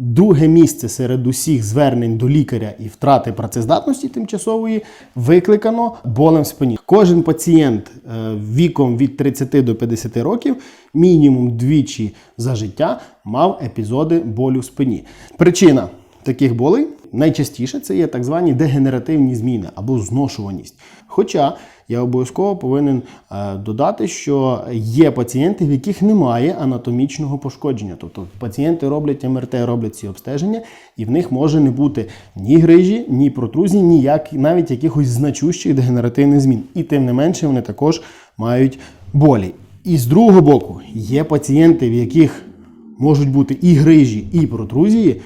Друге місце серед усіх звернень до лікаря і втрати працездатності тимчасової викликано болем в спині. Кожен пацієнт е, віком від 30 до 50 років мінімум двічі за життя мав епізоди болю в спині. Причина таких болей найчастіше це є так звані дегенеративні зміни або зношуваність. Хоча я обов'язково повинен е, додати, що є пацієнти, в яких немає анатомічного пошкодження. Тобто пацієнти роблять МРТ, роблять ці обстеження, і в них може не бути ні грижі, ні протрузій, ніяк, навіть якихось значущих дегенеративних змін. І тим не менше вони також мають болі. І з другого боку, є пацієнти, в яких можуть бути і грижі, і протрузії,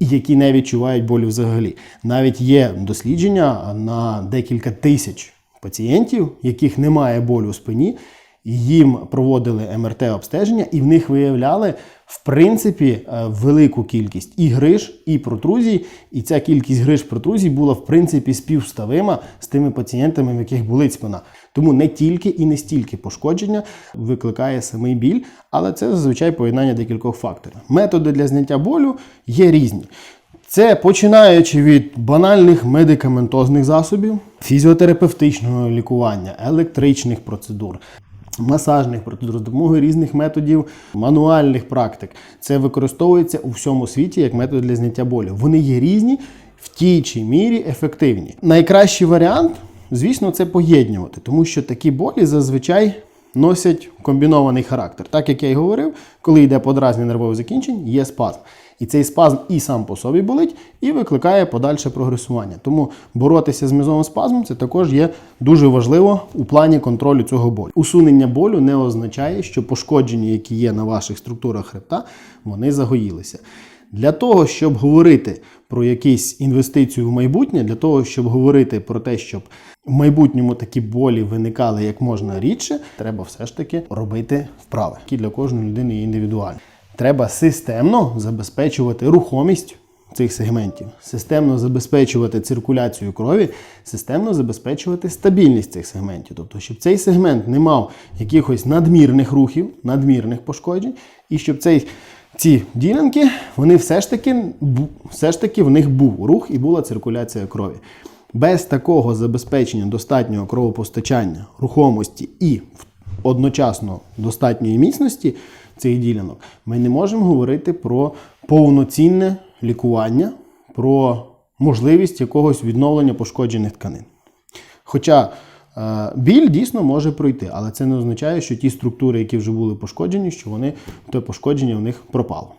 які не відчувають болю взагалі. Навіть є дослідження на декілька тисяч пацієнтів, яких немає болю у спині, їм проводили МРТ-обстеження, і в них виявляли в принципі е, велику кількість і гриж, і протрузій. І ця кількість гриж протрузій була в принципі співставима з тими пацієнтами, в яких болить спина. Тому не тільки і не стільки пошкодження викликає самий біль, але це зазвичай поєднання декількох факторів. Методи для зняття болю є різні. Це починаючи від банальних медикаментозних засобів, фізіотерапевтичного лікування, електричних процедур, масажних процедур з допомогою різних методів мануальних практик. Це використовується у всьому світі як метод для зняття болю. Вони є різні, в тій чи мірі ефективні. Найкращий варіант, звісно, це поєднувати, тому що такі болі зазвичай носять комбінований характер. Так як я й говорив, коли йде подразнення нервових закінчень, є спазм. І цей спазм і сам по собі болить, і викликає подальше прогресування. Тому боротися з мізовим спазмом це також є дуже важливо у плані контролю цього болю. Усунення болю не означає, що пошкодження, які є на ваших структурах хребта, вони загоїлися. Для того, щоб говорити про якісь інвестицію в майбутнє, для того, щоб говорити про те, щоб в майбутньому такі болі виникали як можна рідше, треба все ж таки робити вправи, які для кожної людини є індивідуальні. Треба системно забезпечувати рухомість цих сегментів, системно забезпечувати циркуляцію крові, системно забезпечувати стабільність цих сегментів. Тобто, щоб цей сегмент не мав якихось надмірних рухів, надмірних пошкоджень, і щоб цей, ці ділянки, вони все ж таки все ж таки в них був рух і була циркуляція крові. Без такого забезпечення достатнього кровопостачання, рухомості і одночасно достатньої міцності цих ділянок, ми не можемо говорити про повноцінне лікування, про можливість якогось відновлення пошкоджених тканин. Хоча біль дійсно може пройти, але це не означає, що ті структури, які вже були пошкоджені, що вони те пошкодження у них пропало.